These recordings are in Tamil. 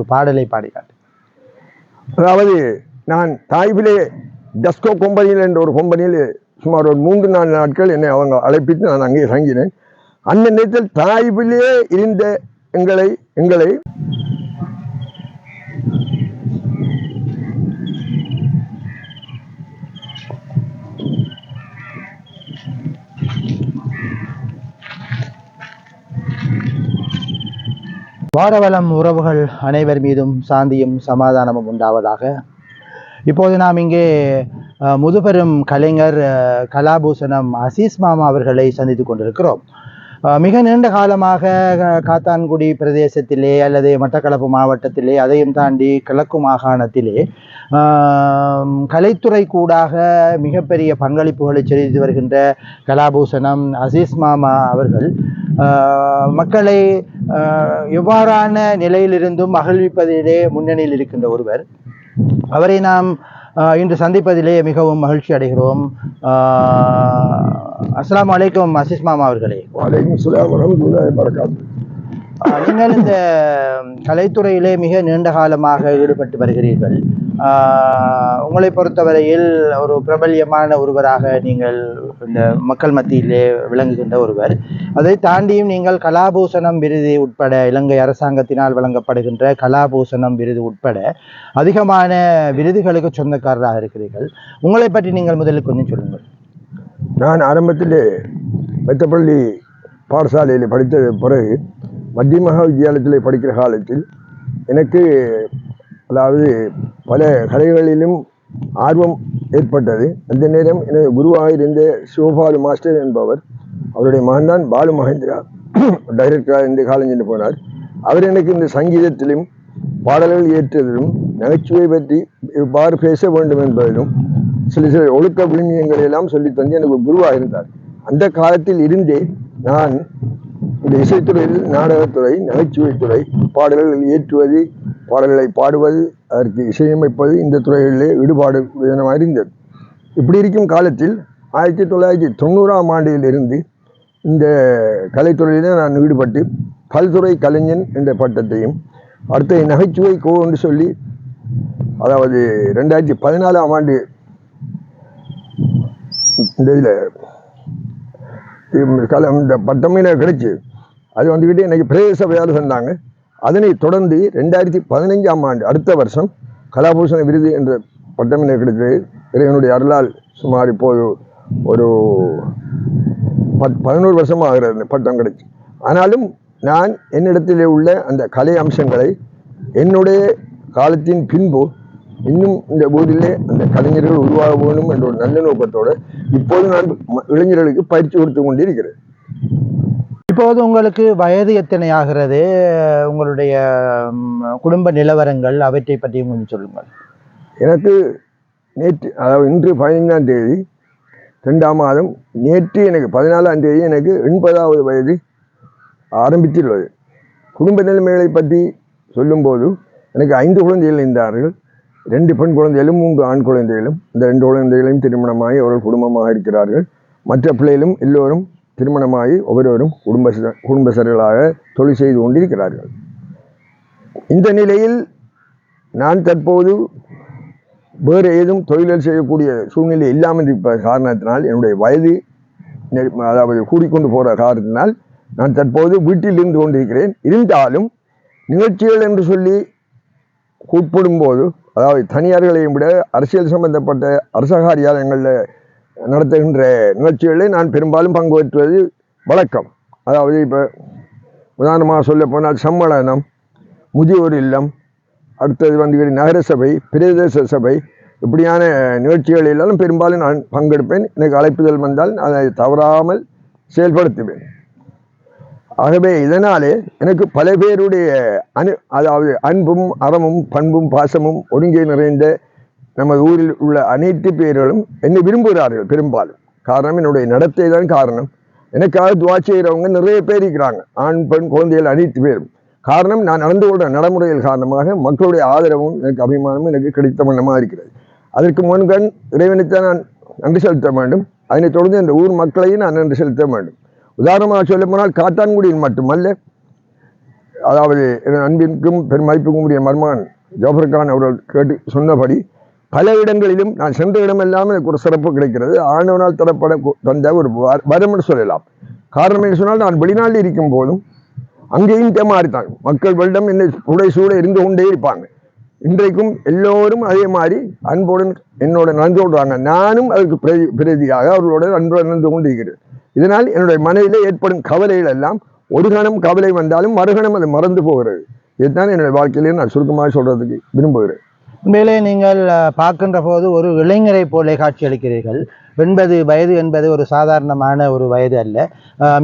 ஒரு பாடலை பாடினார். அதாவது நான் தாய்பிலே டஸ்கோ கம்பெனியில் என்ற ஒரு கம்பெனியில் சுமார் ஒரு மூன்று நாலு நாட்கள் என்னை அவங்க அழைப்பித்து நான் அங்கே தங்கினேன் அந்த நேரத்தில் தாய்பிலே இருந்த எங்களை எங்களை வாரவளம் உறவுகள் அனைவர் மீதும் சாந்தியும் சமாதானமும் உண்டாவதாக. இப்போது நாம் இங்கே அஹ், முதுபெரும் கலைஞர் அஹ், கலாபூஷணம் அசீஸ் மாமா அவர்களை சந்தித்துக் கொண்டிருக்கிறோம். மிக நீண்ட காலமாக காத்தான்குடி பிரதேசத்திலே அல்லது மட்டக்களப்பு மாவட்டத்திலே அதையும் தாண்டி கிழக்கு மாகாணத்திலே கலைத்துறை கூடாக மிகப்பெரிய பங்களிப்புகளை செலுத்தி வருகின்ற கலாபூஷணம் அசீஸ் மாமா அவர்கள் மக்களை எவ்வாறான நிலையிலிருந்தும் மகிழ்விப்பதிலே முன்னணியில் இருக்கின்ற ஒருவர். அவரை நாம் இன்று சந்திப்பதிலே மிகவும் மகிழ்ச்சி அடைகிறோம். அஸ்லாம் வலைக்கம் அசிஸ் மாமா அவர்களே. வலைக்கும் சுலாம் வரமத்துல்லாஹி வரகாத்து நீங்கள் இந்த கலைத்துறையிலே மிக நீண்ட காலமாக ஈடுபட்டு வருகிறீர்கள். உங்களை பொறுத்தவரையில் ஒரு பிரபல்யமான ஒருவராக நீங்கள் இந்த மக்கள் மத்தியிலே விளங்குகின்ற ஒருவர். அதை தாண்டியும் நீங்கள் கலாபூஷணம் விருது உட்பட இலங்கை அரசாங்கத்தினால் வழங்கப்படுகின்ற கலாபூஷணம் விருது உட்பட அதிகமான விருதுகளுக்கு சொந்தக்காரராக இருக்கிறீர்கள். உங்களை பற்றி நீங்கள் முதலில் கொஞ்சம் சொல்லுங்கள். நான் ஆரம்பத்தில் மெத்தப்பள்ளி பாடசாலையில் படித்த பிறகு மத்திய மகா வித்தியாலயத்தில் படிக்கிற காலத்தில் எனக்கு அதாவது பல கலைகளிலும் ஆர்வம் ஏற்பட்டது. அந்த நேரம் எனது குருவாக இருந்த சிவபாலு மாஸ்டர் என்பவர் அவருடைய மகன்தான் பாலு மகேந்திரா டைரக்டராக இருந்து காலேஜில் போனார். அவர் எனக்கு இந்த சங்கீதத்திலும் பாடல்கள் ஏற்றதிலும் நகைச்சுவை பற்றி இவ்வாறு பேச வேண்டும் என்பதிலும் சில சில ஒழுக்க விழுமியங்களை எல்லாம் சொல்லி தந்து எனக்கு குருவாக இருந்தார். அந்த காலத்தில் இருந்தே நான் இந்த இசைத்துறையில் நாடகத்துறை நகைச்சுவைத்துறை பாடல்கள் இயற்றுவது பாடல்களை பாடுவது அதற்கு இசையமைப்பது இந்த துறைகளிலே ஈடுபாடு என அறிந்தது. இப்படி இருக்கும் காலத்தில் ஆயிரத்தி தொள்ளாயிரத்தி தொண்ணூறாம் ஆண்டிலிருந்து இந்த கலைத்துறையிலே நான் ஈடுபட்டு பல்துறை கலைஞன் என்ற பட்டத்தையும் அடுத்த நகைச்சுவை கோ என்று சொல்லி அதாவது ரெண்டாயிரத்தி பதினாலாம் ஆண்டு இந்த இதில் கல இந்த பட்டமே கிடைச்சி கிடைச்சு. அது வந்துக்கிட்டு இன்றைக்கி பிரதேச சபையால் சொன்னாங்க. அதனை தொடர்ந்து ரெண்டாயிரத்தி பதினைஞ்சாம் ஆண்டு அடுத்த வருஷம் கலாபூஷண விருது என்ற பட்டம் எனக்கு கிடைத்தது இறைவனுடைய அருளால் சுமார் இப்போது ஒரு பத் பதினோரு வருஷமாக ஆகிறது பட்டம் கிடைச்சி. ஆனாலும் நான் என்னிடத்திலே உள்ள அந்த கலை அம்சங்களை என்னுடைய காலத்தின் பின்பு இன்னும் இந்த போதிலே அந்த கலைஞர்கள் உருவாக வேணும் என்ற ஒரு நல்ல நோக்கத்தோடு இப்போது நான் இளைஞர்களுக்கு பயிற்சி கொடுத்து கொண்டிருக்கிறேன். இப்போது உங்களுக்கு வயது எத்தனை ஆகிறது உங்களுடைய குடும்ப நிலவரங்கள் அவற்றை பற்றியும் கொஞ்சம் சொல்லுங்கள். எனக்கு நேற்று அதாவது இன்று பதினைந்தாம் தேதி ரெண்டாம் மாதம் நேற்று எனக்கு பதினாலாம் தேதி எனக்கு எண்பதாவது வயது ஆரம்பித்துள்ளது. குடும்ப நிலைமைகளை பற்றி சொல்லும்போது எனக்கு ஐந்து குழந்தைகள் இருந்தார்கள். ரெண்டு பெண் குழந்தைகளும் மூன்று ஆண் குழந்தைகளும். இந்த ரெண்டு குழந்தைகளையும் திருமணமாகி அவர்கள் குடும்பமாக இருக்கிறார்கள். மற்ற பிள்ளைகளும் எல்லோரும் திருமணமாகி ஒவ்வொருவரும் குடும்ப குடும்பஸ்தர்களாக தொழில் செய்து கொண்டிருக்கிறார்கள். இந்த நிலையில் நான் தற்போது வேறு ஏதும் தொழிலில் செய்யக்கூடிய சூழ்நிலை இல்லாமல் இருப்ப காரணத்தினால் என்னுடைய வயது அதாவது கூடிக்கொண்டு போகிற காரணத்தினால் நான் தற்போது வீட்டில் இருந்து கொண்டிருக்கிறேன். இருந்தாலும் நிகழ்ச்சிகள் என்று சொல்லி கூட்படும் போது அதாவது தனியார்களையும் விட அரசியல் சம்பந்தப்பட்ட அரச காரியாலயங்களில் நடத்துகின்ற நிகழ்ச்சிகளில் நான் பெரும்பாலும் பங்கு பெற்றுவது வழக்கம். அதாவது இப்போ உதாரணமாக சொல்ல போனால் சம்மேளனம் முதியோர் இல்லம் அடுத்தது வந்து நகரசபை பிரதேச சபை இப்படியான நிகழ்ச்சிகள் எல்லாம் பெரும்பாலும் நான் பங்கெடுப்பேன். எனக்கு அழைப்புதல் வந்தால் அதை தவறாமல் செயல்படுத்துவேன். ஆகவே இதனாலே எனக்கு பல பேருடைய அனு அதாவது அன்பும் அறமும் பண்பும் பாசமும் ஒருங்கே நிறைந்த நமது ஊரில் உள்ள அனைத்து பேர்களும் என்னை விரும்புகிறார்கள் பெரும்பாலும். காரணம் என்னுடைய நடத்தை தான் காரணம். எனக்காக துவா செய்கிறவங்க நிறைய பேர் இருக்கிறாங்க ஆண் பெண் குழந்தைகள் அனைத்து பேரும். காரணம் நான் நடந்து கொள்கிற நடைமுறைகள் காரணமாக மக்களுடைய ஆதரவும் எனக்கு அபிமானமும் எனக்கு கிடைத்த வண்ணமாக இருக்கிறது. அதற்கு முன்கண் இறைவனைத்தான் நான் நன்றி செலுத்த வேண்டும். அதனைத் தொடர்ந்து இந்த ஊர் மக்களையும் நான் நன்றி செலுத்த வேண்டும். உதாரணமாக சொல்ல போனால் காத்தான்குடியில் மட்டுமல்ல அதாவது என் அன்பிற்கும் பெருமதிப்புக்கும் உரிய மர்மான் ஜாஃபர் கான் அவர்கள் கேட்டு சொன்னபடி பல இடங்களிலும் நான் சென்ற இடமெல்லாம் எனக்கு ஒரு சிறப்பு கிடைக்கிறது. ஆண்டவனால் தரப்பட தந்த ஒரு வர- வரம் என்று சொல்லலாம். காரணம் என்று சொன்னால் நான் வெளிநாட்டில் இருக்கும் போதும் அங்கேயும் தேமாறித்தான் மக்கள் வெள்ளம் என்னை உடை சூட இருந்து கொண்டே இருப்பாங்க. இன்றைக்கும் எல்லோரும் அதே மாதிரி அன்புடன் என்னோட நடந்து கொள்றாங்க. நானும் அதுக்கு பிரதி பிரதியாக அவர்களோட அன்புடன் நடந்து கொண்டிருக்கிறேன். இதனால் என்னுடைய மனதில் ஏற்படும் கவலைகள் எல்லாம் ஒரு கணம் கவலை வந்தாலும் மறுகணம் அது மறந்து போகிறது. இதுதான் என்னுடைய வாழ்க்கையிலே நான் சுருக்கமாக சொல்றதுக்கு விரும்புகிறேன். உண்மையிலே நீங்கள் பார்க்கின்ற போது ஒரு இளைஞரை போலே காட்சியளிக்கிறீர்கள். எண்பது வயது என்பது ஒரு சாதாரணமான ஒரு வயது அல்ல.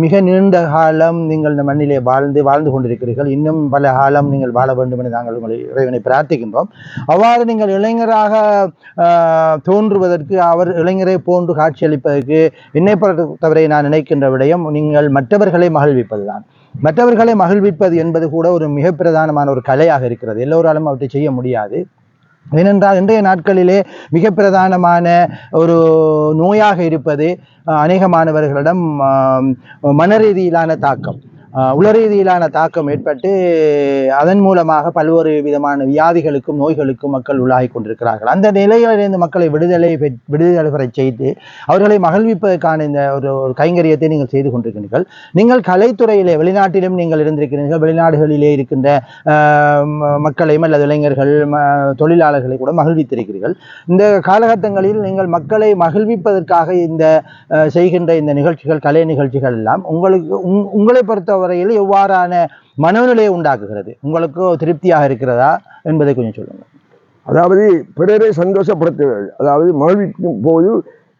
மிக நீண்ட காலம் நீங்கள் இந்த மண்ணிலே வாழ்ந்து வாழ்ந்து கொண்டிருக்கிறீர்கள். இன்னும் பல காலம் நீங்கள் வாழ வேண்டும் என நாங்கள் உங்களை இறைவனை பிரார்த்திக்கின்றோம். அவ்வாறு நீங்கள் இளைஞராக தோன்றுவதற்கு அவர் இளைஞரை போன்று காட்சியளிப்பதற்கு என்னை பொறுத்தவரை நான் நினைக்கின்ற விடயம் நீங்கள் மற்றவர்களை மகிழ்விப்பதுதான். மற்றவர்களை மகிழ்விப்பது என்பது கூட ஒரு மிக பிரதானமான ஒரு கலையாக இருக்கிறது. எல்லோராலும் அவற்றை செய்ய முடியாது. ஏனென்றால் இன்றைய நாட்களிலே மிக பிரதானமான ஒரு நோயாக இருப்பது அநேக மாணவர்களிடம் மன ரீதியிலான தாக்கம். உளரீதியிலான தாக்கம் ஏற்பட்டு அதன் மூலமாக பல்வேறு விதமான வியாதிகளுக்கும் நோய்களுக்கும் மக்கள் உள்ளாகி கொண்டிருக்கிறார்கள். அந்த நிலையிலிருந்து மக்களை விடுதலை விடுதலை பெற செய்து அவர்களை மகிழ்விப்பதற்கான இந்த ஒரு ஒரு கைங்கரியத்தை நீங்கள் செய்து கொண்டிருக்கிறீர்கள். நீங்கள் கலைத்துறையிலே வெளிநாட்டிலும் நீங்கள் இருந்திருக்கிறீர்கள் வெளிநாடுகளிலே இருக்கின்ற ம- மக்களையும் அல்லது இளைஞர்கள் ம- தொழிலாளர்களை கூட மகிழ்வித்திருக்கிறீர்கள். இந்த காலகட்டங்களில் நீங்கள் மக்களை மகிழ்விப்பதற்காக இந்த செய்கின்ற இந்த நிகழ்ச்சிகள் கலை நிகழ்ச்சிகள் எல்லாம் உங்களுக்கு உங்- உங்களை பொறுத்தவரையில் எவ்வாறான மனநிலையை உண்டாக்குகிறது? உங்களுக்கு திருப்தியாக இருக்கிறதா என்பதை கொஞ்சம் சொல்லுங்கள் அதாவது பிறரை சந்தோஷப்படுத்துவது அதாவது மகிழ்விக்கும் போது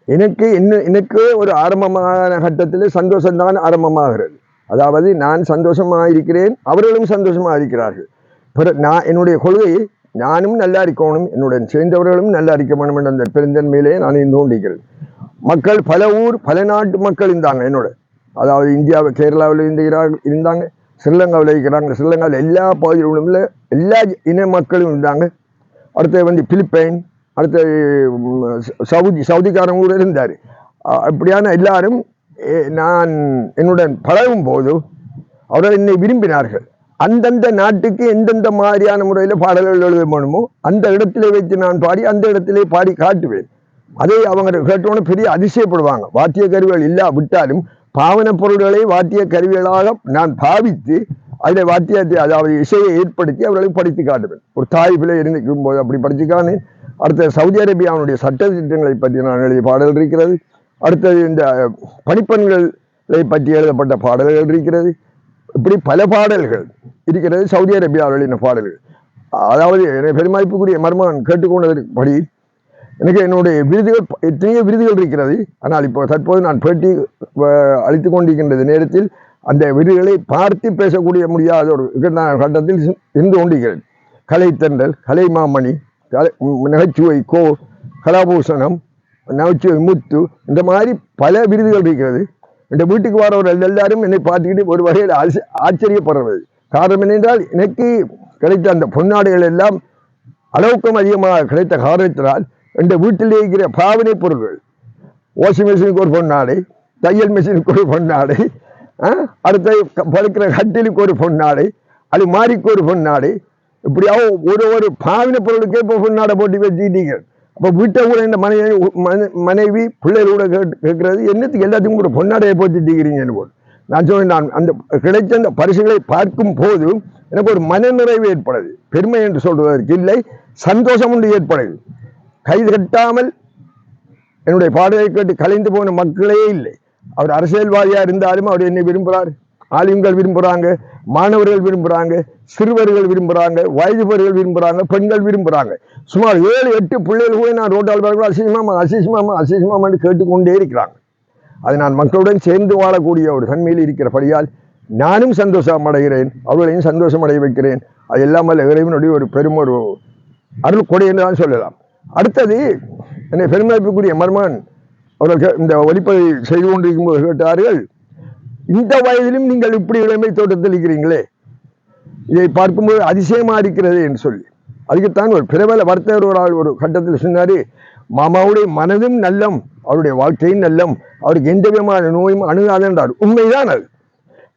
எனக்கு என்ன எனக்கு ஒரு ஆரம்பமான கட்டத்தில் சந்தோஷம்தான் ஆரம்பமாகிறது. அதாவது நான் சந்தோஷமாக இருக்கிறேன் அவர்களும் சந்தோஷமாக இருக்கிறார்கள். பிற நான் என்னுடைய கொள்கை நானும் நல்லா இருக்கணும் என்னுடன் சேர்ந்தவர்களும் நல்லா இருக்க வேண்டும் என்ற அந்த பெருந்தன்மையிலே நான் இருந்து கொண்டிருக்கிறேன் மக்கள் பல ஊர் பல நாட்டு மக்கள் இருந்தாங்க என்னோட. அதாவது இந்தியாவில் கேரளாவில் இருந்துகிறார்கள் இருந்தாங்க. ஸ்ரீலங்காவில் இருக்கிறாங்க. ஸ்ரீலங்காவில் எல்லா பகுதிகளிலும் எல்லா இன மக்களும் இருந்தாங்க. அடுத்து வந்து பிலிப்பைன் அடுத்து சவுதி சவுதிக்காரன் கூட இருந்தார். அப்படியான எல்லாரும் நான் என்னுடன் பழகும் போது அவர்கள் என்னை விரும்பினார்கள். அந்தந்த நாட்டுக்கு எந்தெந்த மாதிரியான முறையில் பாடல்கள் எழுத வேணுமோ அந்த இடத்திலே வைத்து நான் பாடி அந்த இடத்திலே பாடி காட்டுவேன். அதை அவங்க கேட்டோன்னு பெரிய அதிசயப்படுவாங்க. வாத்திய கருவிகள் இல்லா விட்டாலும் பாவன பொருள்களை வாத்திய கருவிகளாக நான் பாவித்து அதில் வாத்தியத்தை அதாவது இசையை ஏற்படுத்தி அவர்களுக்கு படித்து காட்டுவேன். ஒரு தாய் பிள்ளை இருக்கும் போது அப்படி படிச்சுக்கானே. அடுத்த சவுதி அரேபியாவுடைய சட்ட திட்டங்களை பற்றி நான் எழுதிய பாடல் இருக்கிறது. அடுத்தது இந்த பணிப்பெண்களை பற்றி எழுதப்பட்ட பாடல்கள் இருக்கிறது. இப்படி பல பாடல்கள் இருக்கிறது சவுதி அரேபியாவில் பாடல்கள். அதாவது எனக்கு பெருமதிப்புக்குரிய கேட்டுக்கொண்டதற்கு படி எனக்கு என்னுடைய விருதுகள் எத்தனையோ விருதுகள் இருக்கிறது. ஆனால் இப்போ தற்போது நான் பேட்டி அளித்து கொண்டிருக்கின்றது நேரத்தில் அந்த விருதுகளை பார்த்து பேசக்கூடிய முடியாத ஒரு கட்டத்தில் இருந்து கொண்டிருக்கிறேன். கலைத்தண்டல் கலைமாமணி கலை நகைச்சுவை கோ கலாபூஷணம் நகைச்சுவை முத்து இந்த மாதிரி பல விருதுகள் இருக்கிறது. இந்த வீட்டுக்கு வரவர்கள் எல்லாரும் என்னை பார்த்துக்கிட்டு ஒரு வகையில் ஆச்ச- ஆச்சரியப்படுறது. காரணம் என்னென்றால் எனக்கு கிடைத்த அந்த பொன்னாடைகள் எல்லாம் அளவுக்கும் அதிகமாக கிடைத்த காரணத்தினால் இந்த வீட்டில் இருக்கிற பாவனை பொருட்கள் வாஷிங் மிஷினுக்கு ஒரு பொன்னாடை தையல் மிஷினுக்கு ஒரு பொன்னாடை ஆ, படுக்கிற கட்டிலுக்கு ஒரு பொன்னாடை அது மாறிக்கு ஒரு பொன்னாடை இப்படியாவது ஒரு ஒரு பாவின பொருளுக்கே இப்போ பொன்னாடை போட்டு வச்சுக்கிட்டீங்க அப்போ வீட்டை கூட இந்த மனைவி மன- மனைவி பிள்ளைகளோட கேட்டு கேட்கறது என்னத்துக்கு எல்லாத்துக்கும் கூட பொன்னாடையை போட்டுட்டீங்கிறீங்கன்னு போது நான் சொன்னேன் நான் அந்த கிடைச்ச அந்த பரிசுகளை பார்க்கும் போது எனக்கு ஒரு மனநிறைவு ஏற்படுது. பெருமை என்று சொல்வதற்கு இல்லை சந்தோஷம் ஒன்று ஏற்படுது. கை கட்டாமல் என்னுடைய பாடலை கேட்டு கலைந்து போன மக்களே இல்லை. அவர் அரசியல்வாதியாக இருந்தாலும் அவர் என்னை விரும்புகிறார் ஆலிம்கள் விரும்புகிறாங்க மாணவர்கள் விரும்புகிறாங்க சிறுவர்கள் விரும்புகிறாங்க வயதுபவர்கள் விரும்புகிறாங்க பெண்கள் விரும்புகிறாங்க சுமார் ஏழு எட்டு பிள்ளைகள் கூட நான் ரோட்டால் பார்க்கலாம் அசிசமாமா அசிசமாமா அசிசமாமான்னு கேட்டுக்கொண்டே இருக்கிறாங்க. அது நான் மக்களுடன் சேர்ந்து வாழக்கூடிய ஒரு தன்மையில் இருக்கிறபடியால் நானும் சந்தோஷம் அடைகிறேன் அவர்களையும் சந்தோஷம் அடைய வைக்கிறேன். அது இல்லாமல் இறைவனுடைய ஒரு பெரும் ஒரு அருள் கொடை என்று தான் சொல்லலாம். அடுத்தது என்னை பெருமதிப்புக்குரிய மர்மன் அவர்கள் இந்த ஒளிப்பதிவு செய்து கொண்டிருக்கும் போது கேட்டார்கள் இந்த வயதிலும் நீங்கள் இப்படி இளமை தோட்டத்தில் இருக்கிறீங்களே? இதை பார்க்கும்போது அதிசயமா இருக்கிறது என்று சொல்லி. அதுக்குத்தான் ஒரு பிரபல வர்த்தகர் ஒரு ஆள் ஒரு கட்டத்தில் சொன்னார் மாமாவுடைய மனதும் நல்லம் அவருடைய வாழ்க்கையும் நல்லம் அவருக்கு எந்த விதமான நோயும் அணுகாது என்றார். உண்மைதான் அது.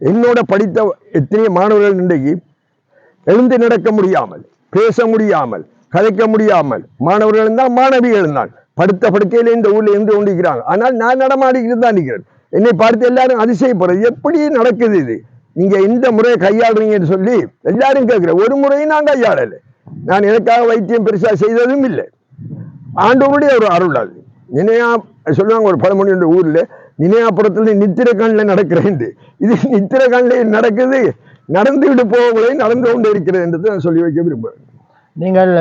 என்னோட படித்த எத்தனை மாணவர்கள் இன்றைக்கு எழுந்து நடக்க முடியாமல் பேச முடியாமல் கதைக்க முடியாமல் மாணவர்கள் தான் மாணவிகள் தான் படுத்த படுக்கையில இந்த ஊர்ல இருந்து கொண்டிருக்கிறாங்க ஆனால் நான் நடமாடிக்கிட்டு தான் இருக்கிறேன். என்னை பார்த்து எல்லாரும் அதிசயப்படுறது எப்படி நடக்குது இது? நீங்க இந்த முறையை கையாளுறீங்கன்னு சொல்லி எல்லாரும் கேட்கிறேன் ஒரு முறையும் நான் கையாளல. நான் எனக்காக வைத்தியம் பெருசா செய்ததும் இல்லை. ஆண்டவருடைய ஒரு அருள் அது. நினையா சொல்லுவாங்க ஒரு பழமொழி ஊர்ல நினையாப்புறத்துல நித்திர கண்ணில் நடக்கிறேன் இது நித்திர கண்ணில் நடக்குது நடந்துவிட்டு போகவில்லை நடந்து கொண்டு இருக்கிறது என்று நான் சொல்லி வைக்க விரும்புகிறேன். நீங்கள்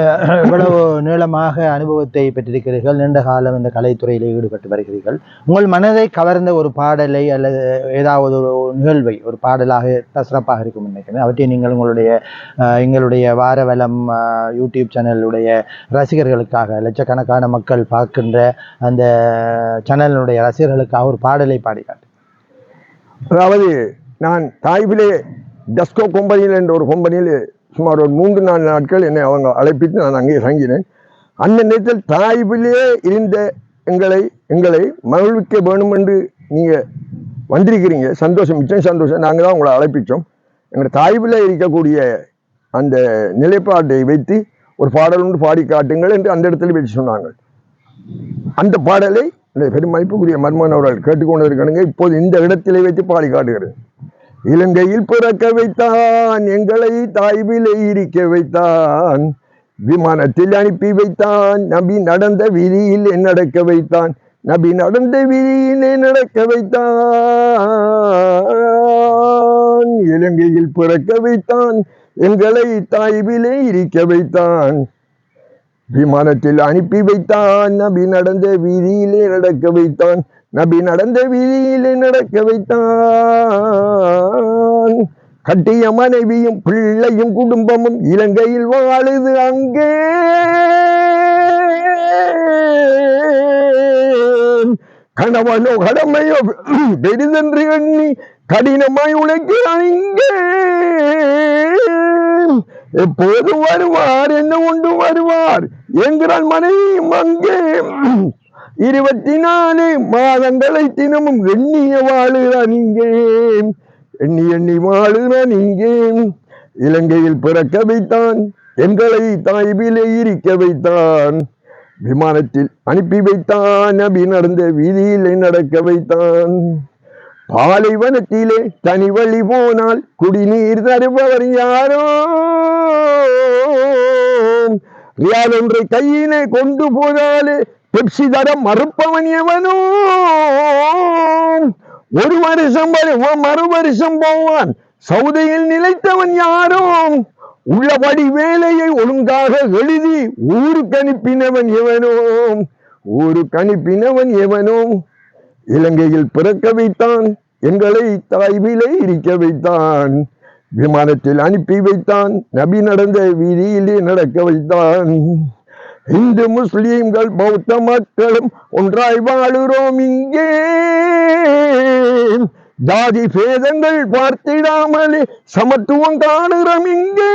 இவ்வளவு நீளமாக அனுபவத்தை பெற்றிருக்கிறீர்கள் நீண்ட காலம் இந்த கலைத்துறையில் ஈடுபட்டு வருகிறீர்கள். உங்கள் மனதை கவர்ந்த ஒரு பாடலை அல்லது ஏதாவது ஒரு நிகழ்வை ஒரு பாடலாக சிறப்பாக இருக்கும் நினைக்கிறேன். அவற்றை நீங்கள் உங்களுடைய எங்களுடைய வாரவலம் யூடியூப் சேனலுடைய ரசிகர்களுக்காக லட்சக்கணக்கான மக்கள் பார்க்கின்ற அந்த சேனலுடைய ரசிகர்களுக்காக ஒரு பாடலை பாடினார் அதாவது நான் தாய்பிலே டஸ்கோ கொம்பனியில் என்ற ஒரு கொம்பனியில் சுமார் ஒரு மூன்று நாலு நாட்கள் என்னை அவங்க அழைப்பித்து நான் அங்கே இறங்கினேன். அந்த நேரத்தில் தாய்விலேயே இருந்த எங்களை எங்களை மகிழ்விக்க வேணும் என்று நீங்கள் வந்திருக்கிறீங்க. சந்தோஷம் மிச்சம் சந்தோஷம். நாங்கள் தான் உங்களை அழைப்பிச்சோம். எங்கள் தாய்வில் இருக்கக்கூடிய அந்த நிலைப்பாட்டை வைத்து ஒரு பாடல் ஒன்று பாடி காட்டுங்கள் என்று அந்த இடத்துல வச்சு சொன்னாங்க. அந்த பாடலை இந்த பெருமதிப்புக்குரிய மர்மன் அவர்கள் கேட்டுக்கொண்டிருக்கணுங்க இப்போது இந்த இடத்திலே வைத்து பாடி காட்டுகிறது இலங்கையில் பிறக்க வைத்தான் எங்களை தாய்விலை இருக்க வைத்தான் விமானத்தில் அனுப்பி வைத்தான் நபி நடந்த விதியிலே நடக்க வைத்தான் நபி நடந்த விதியிலே நடக்க வைத்தான் இலங்கையில் பிறக்க வைத்தான் எங்களை தாய்விலே இருக்க வைத்தான் விமானத்தில் அனுப்பி வைத்தான் நபி நடந்த வீதியிலே நடக்க வைத்தான் நபி நடந்த வீதியிலே நடக்க வைத்தான். கட்டிய மனைவியும் பிள்ளையும் குடும்பமும் இலங்கையில் வாழுது அங்கே. கணவனோ கடமையோ பெரிதென்று எண்ணி கடினமாய் உழைக்கிறான் இங்கே. எப்போது வருவார்? என்ன கொண்டு வருவார்? என்கிறான் மனைவியும் அங்கே. இருபத்தி நாலு மாதங்களை தினமும் எண்ணிய வாழுகிறான் இங்கே எண்ணி எண்ணி வாழுகிறான் இங்கே இலங்கையில் பிறக்க வைத்தான் எங்களை தாய்விலே இருக்க வைத்தான். விமானத்தில் அனுப்பி வைத்தான் நபி நடந்த வீதியிலே நடக்க வைத்தான். பாலைவனத்திலே தனி வழி போனால் குடிநீர் தருபவர் யாரோ? ரியால் ஒன்றை கொண்டு போனாலே பெப்சி தர மறுப்பவன் எவனோ ஒரு வருஷம் வருவான் மறு வருஷம் போவான். சவுதையில் நிலைத்தவன் யாரோ உள்ளபடி வேலையை ஒழுங்காக எழுதி ஊருக்கு அனுப்பினவன் எவனோ ஊருக்கு அனுப்பினவன் எவனோ இலங்கையில் பிறக்க வைத்தான். எங்களை தாய்விலே இருக்க வைத்தான். விமானத்தில் அனுப்பி வைத்தான். நபி நடந்த வீதியிலே நடக்க வைத்தான். இந்து முஸ்லீம்கள் பௌத்த மக்களும் ஒன்றாய் வாழுகிறோம் இங்கே. ஜாதி பேதங்கள் பார்த்திடாமலே சமத்துவம் காணுகிறோம் இங்கே.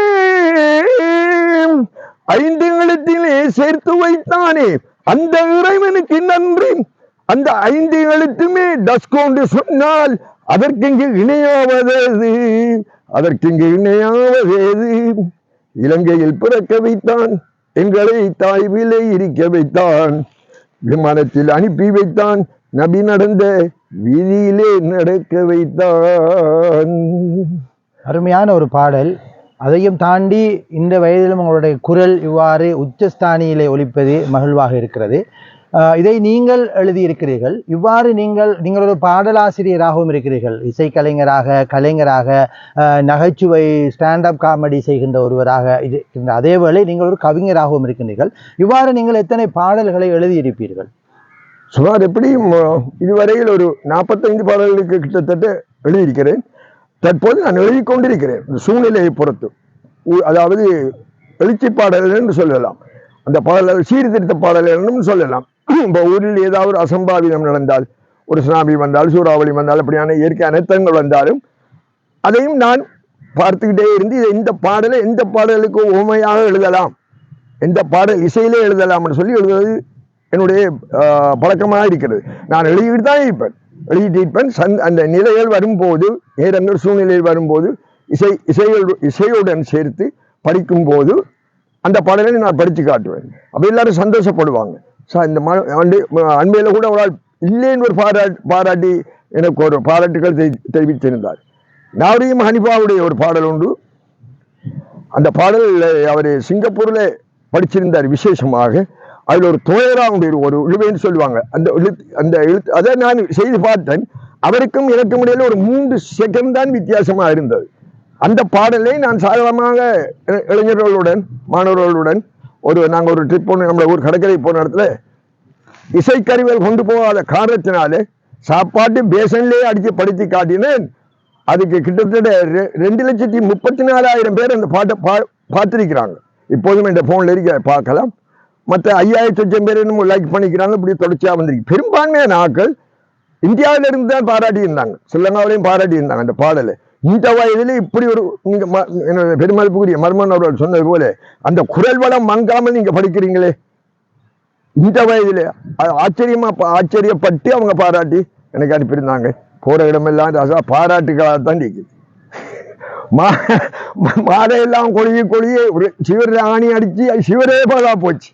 ஐந்து எழுத்திலே சேர்த்து வைத்தானே அந்த இறைவனுக்கு நன்றி. அந்த ஐந்து எழுத்துமே டஸ்கோண்டு சொன்னால் அதற்கிங்கு இணையாவதேது? அதற்கிங்கு இணையாவதேது? இலங்கையில் பிறக்க வைத்தான். எங்களை தாய்விலே இருக்க வைத்தான். விமானத்தில் அனுப்பி வைத்தான். நபி நடந்த வீதியிலே நடக்க வைத்தான். அருமையான ஒரு பாடல். அதையும் தாண்டி இந்த வயதிலும் உங்களுடைய குரல் இவ்வாறு உச்சஸ்தானியிலே ஒலிப்பது மகிழ்வாக இருக்கிறது. இதை நீங்கள் எழுதியிருக்கிறீர்கள். இவ்வாறு நீங்கள் நீங்கள் ஒரு பாடலாசிரியராகவும் இருக்கிறீர்கள். இசைக்கலைஞராக கலைஞராக நகைச்சுவை ஸ்டாண்டப் காமெடி செய்கின்ற ஒருவராக இருக்கின்ற அதேவேளை நீங்கள் ஒரு கவிஞராகவும் இருக்கின்றீர்கள். இவ்வாறு நீங்கள் எத்தனை பாடல்களை எழுதியிருப்பீர்கள்? சுமார் எப்படியும் இதுவரையில் ஒரு நாற்பத்தைந்து பாடல்களுக்கு கிட்டத்தட்ட எழுதியிருக்கிறேன். தற்போது நான் எழுதிக் கொண்டிருக்கிறேன். இந்த சூழ்நிலையை பொறுத்து. உ- அதாவது எழுச்சி பாடல்கள் என்று சொல்லலாம். அந்த பாடல்கள் சீர்திருத்த பாடல்கள் என்றும் சொல்லலாம். இப்போ ஊரில் ஏதாவது ஒரு அசம்பாவிதம் நடந்தால் ஒரு சுனாமி வந்தால் சூறாவளி வந்தால் அப்படியான இயற்கை அனர்த்தங்கள் வந்தாலும் அதையும் நான் பார்த்துக்கிட்டே இருந்து இதை இந்த பாடலை எந்த பாடலுக்கு உண்மையாக எழுதலாம் எந்த பாடல் இசையிலே எழுதலாம்னு சொல்லி எழுதுவது என்னுடைய பழக்கமாக இருக்கிறது. நான் எழுதிக்கிட்டு தான் இருப்பேன். எழுதிட்டு இருப்பேன். சந் அந்த நிலைகள் வரும்போது நேரங்கள் சூழ்நிலைகள் வரும்போது இசை இசைகள் இசையுடன் சேர்த்து படிக்கும்போது அந்த பாடலை நான் படித்து காட்டுவேன். அப்போ எல்லாரும் சந்தோஷப்படுவாங்க. சார் இந்த ஆண்டு அண்மையில் கூட ஒரு ஆள் இல்லைன்னு ஒரு பாரா பாராட்டி எனக்கு ஒரு பாராட்டுகள் தெரி- தெரிவித்திருந்தார். நாவரியும் ஹனிஃபாவுடைய ஒரு பாடல் உண்டு. அந்த பாடல் அவர் சிங்கப்பூரில் படிச்சிருந்தார் விசேஷமாக. அதில் ஒரு துயரா உண்டு ஒரு இழுவைன்னு சொல்லுவாங்க. அந்த எழுத்து அந்த எழுத்து அதை நான் செய்து பார்த்தேன். அவருக்கும் எனக்கும் இடையில ஒரு மூன்று செகண்ட் தான் வித்தியாசமாக இருந்தது. அந்த பாடலை நான் சாதாரணமாக இளைஞர்களுடன் மாணவர்களுடன் ஒரு நாங்கள் ஒரு ட்ரிப் போன நம்மளை ஒரு கடற்கரை போன இடத்துல இசைக்கருவிகள் கொண்டு போகாத காரணத்தினாலே சாப்பாட்டு பேசன்லேயே அடித்து படித்து காட்டினேன். அதுக்கு கிட்டத்தட்ட ரெ- ரெண்டு லட்சத்தி முப்பத்தி நாலாயிரம் பேர் அந்த பாட்டை பா பார்த்துருக்கிறாங்க. இப்போதும் இந்த ஃபோனில் இருக்க பார்க்கலாம். மற்ற ஐயாயிரத்தி லட்சம் பேர் என்னமோ லைக் பண்ணிக்கிறாங்க இப்படி தொடர்ச்சியாக வந்திருக்கு. பெரும்பான்மையான ஆட்கள் இந்தியாவிலிருந்து தான் பாராட்டியிருந்தாங்க. சிலங்காவிலையும் பாராட்டியிருந்தாங்க அந்த பாடலை. இந்த வயதில் இப்படி ஒரு நீங்கள் பெருமதிப்புக்குரிய மர்மன் அவர்கள் சொன்னது போல அந்த குரல் வளம் மங்காமல் நீங்க படிக்கிறீங்களே? இந்த வயதில் ஆச்சரியமா ஆச்சரியப்பட்டு அவங்க பாராட்டி எனக்கு அனுப்பியிருந்தாங்க. போற இடமெல்லாம் ரசா பாராட்டுகளாக தான் நிற்குது மா மா- மாலையெல்லாம் கொழுகி கொழிய ஒரு சிவர் ஆணி அடிச்சு அது சிவரே போதா போச்சு.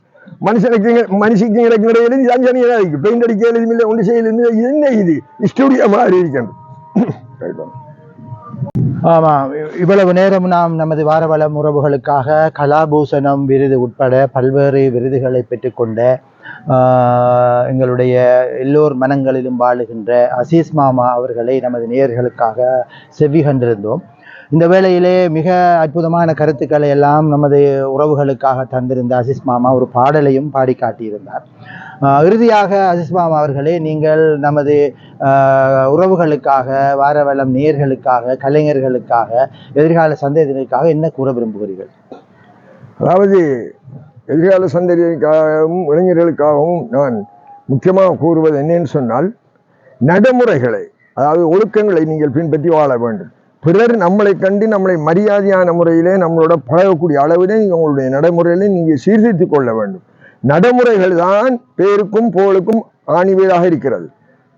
மனுஷனுக்கு மனுஷிக்கு இறக்குற எழுதி தஞ்சனியாக இருக்கு. பெயிண்ட் அடிக்க எழுதுமில்லை ஒன்று செய்ய எழுதுமில்லை என்ன இது? ஸ்டூடியோ மாதிரி இருக்கணும். ஆமா இவ்வளவு நேரம் நாம் நமது வாரவளம் உறவுகளுக்காக கலாபூஷணம் விருது உட்பட பல்வேறு விருதுகளை பெற்றுக்கொண்ட எங்களுடைய எல்லோர் மனங்களிலும் வாழுகின்ற அசீஸ் மாமா அவர்களை நமது நேயர்களுக்காக செவ்விகண்டிருந்தோம் இந்த வேளையிலே மிக அற்புதமான கருத்துக்களை எல்லாம் நமது உறவுகளுக்காக தந்திருந்த அசீஸ் மாமா ஒரு பாடலையும் பாடி காட்டியிருந்தார் இறுதியாக அசிஸ்மாம் அவர்களே நீங்கள் நமது ஆஹ், உறவுகளுக்காக வாரவளம் நேர்களுக்காக கலைஞர்களுக்காக எதிர்கால சந்ததியினருக்காக என்ன கூற விரும்புகிறீர்கள்? அதாவது எதிர்கால சந்ததிக்காகவும் இளைஞர்களுக்காகவும் நான் முக்கியமாக கூறுவது என்னன்னு சொன்னால் நடைமுறைகளை அதாவது ஒழுக்கங்களை நீங்கள் பின்பற்றி வாழ வேண்டும். பிறர் நம்மளை கண்டு நம்மளை மரியாதையான முறையிலே நம்மளோட பழகக்கூடிய அளவிலே நீங்கள் உங்களுடைய நடைமுறையிலே நீங்கள் சீர்திருத்திக் கொள்ள வேண்டும். நடைமுறைகள் தான் பேருக்கும் போலுக்கும் ஆணிவேராக இருக்கிறது.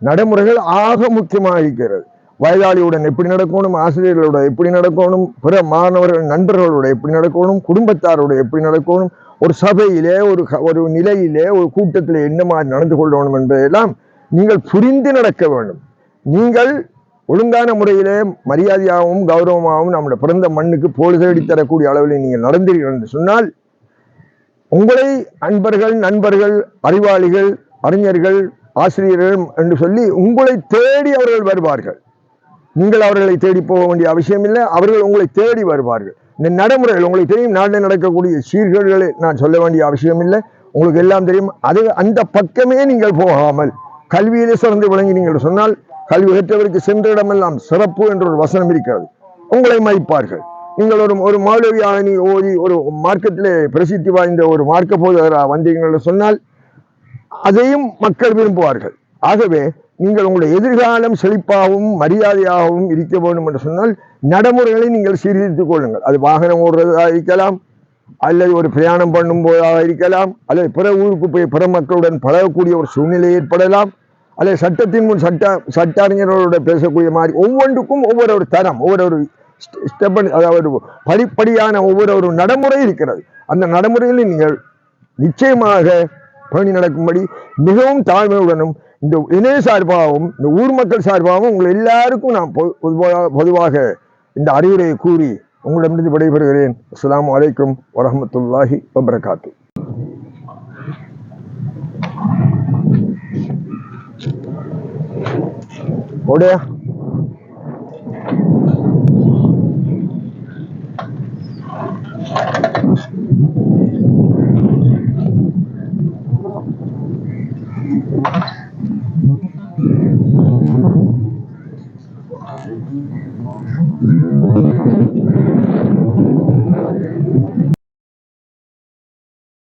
நடைமுறைகள் ஆக முக்கியமாக இருக்கிறது. வயதாளியுடன் எப்படி நடக்கணும் ஆசிரியர்களோட எப்படி நடக்கணும் பிற மாணவர்கள் நண்பர்களோட எப்படி நடக்கணும் குடும்பத்தாரோட எப்படி நடக்கணும் ஒரு சபையிலே ஒரு ஒரு நிலையிலே ஒரு கூட்டத்தில் என்ன மாதிரி நடந்து கொள்ளணும் என்பதெல்லாம் நீங்கள் புரிந்து நடக்க வேண்டும். நீங்கள் ஒழுங்கான முறையிலே மரியாதையாகவும் கௌரவமாகவும் நம்முடைய பிறந்த மண்ணுக்கு போல் தரக்கூடிய அளவில் நீங்கள் நடந்தீர்கள் என்று சொன்னால் உங்களை அன்பர்கள் நண்பர்கள் அறிவாளிகள் அறிஞர்கள் ஆசிரியர்கள் என்று சொல்லி உங்களை தேடி அவர்கள் வருவார்கள். நீங்கள் அவர்களை தேடி போக வேண்டிய அவசியம் இல்லை. அவர்கள் உங்களை தேடி வருவார்கள். இந்த நடைமுறைகள் உங்களுக்கு தெரியும் நாட்டில் நடக்கக்கூடிய சீர்கேடுகளை நான் சொல்ல வேண்டிய அவசியம் இல்லை. உங்களுக்கு எல்லாம் தெரியும். அது அந்த பக்கமே நீங்கள் போகாமல் கல்வியிலே சிறந்து விளங்கினீர்கள் நீங்கள் சொன்னால் கல்வி கற்றவருக்கு சென்ற இடமெல்லாம் சிறப்பு என்ற ஒரு வசனம் இருக்கிறது. உங்களை மதிப்பார்கள். நீங்கள் ஒரு ஒரு மௌலவியாக நீ ஓதி ஒரு மார்க்கத்திலே பிரசித்தி வாய்ந்த ஒரு மார்க்க போதகராக வந்தீங்கன்னு சொன்னால் அதையும் மக்கள் விரும்புவார்கள். ஆகவே நீங்கள் உங்களுடைய எதிர்காலம் செழிப்பாகவும் மரியாதையாகவும் இருக்க வேண்டும் என்று சொன்னால் நடைமுறைகளை நீங்கள் சீர்திருத்திக் கொள்ளுங்கள். அது வாகனம் ஓடுறதாக இருக்கலாம் அல்லது ஒரு பிரயாணம் பண்ணும் போதாக இருக்கலாம் அல்லது பிற ஊருக்கு போய் பிற மக்களுடன் பழகக்கூடிய ஒரு சூழ்நிலை ஏற்படலாம் அல்லது சட்டத்தின் முன் சட்ட சட்ட அறிஞர்களோட பேசக்கூடிய மாதிரி ஒவ்வொன்றுக்கும் ஒவ்வொரு ஒரு தரம் ஒவ்வொரு ஸ்டெப் அதாவது படிப்படியான ஒவ்வொரு ஒரு நடைமுறை இருக்கிறது. அந்த நடைமுறையில் நீங்கள் நிச்சயமாக பணி நடக்கும்படி மிகவும் தாழ்மையுடனும் இந்த இணைய சார்பாகவும் இந்த ஊர் மக்கள் சார்பாகவும் உங்கள் எல்லாருக்கும் நான் பொதுவாக பொதுவாக இந்த அறிவுரையை கூறி உங்களிடமிருந்து விடைபெறுகிறேன். அஸ்லாம் அலைக்கும் வரமத்துல்லாஹி வபரகாத்து. ஓடையா?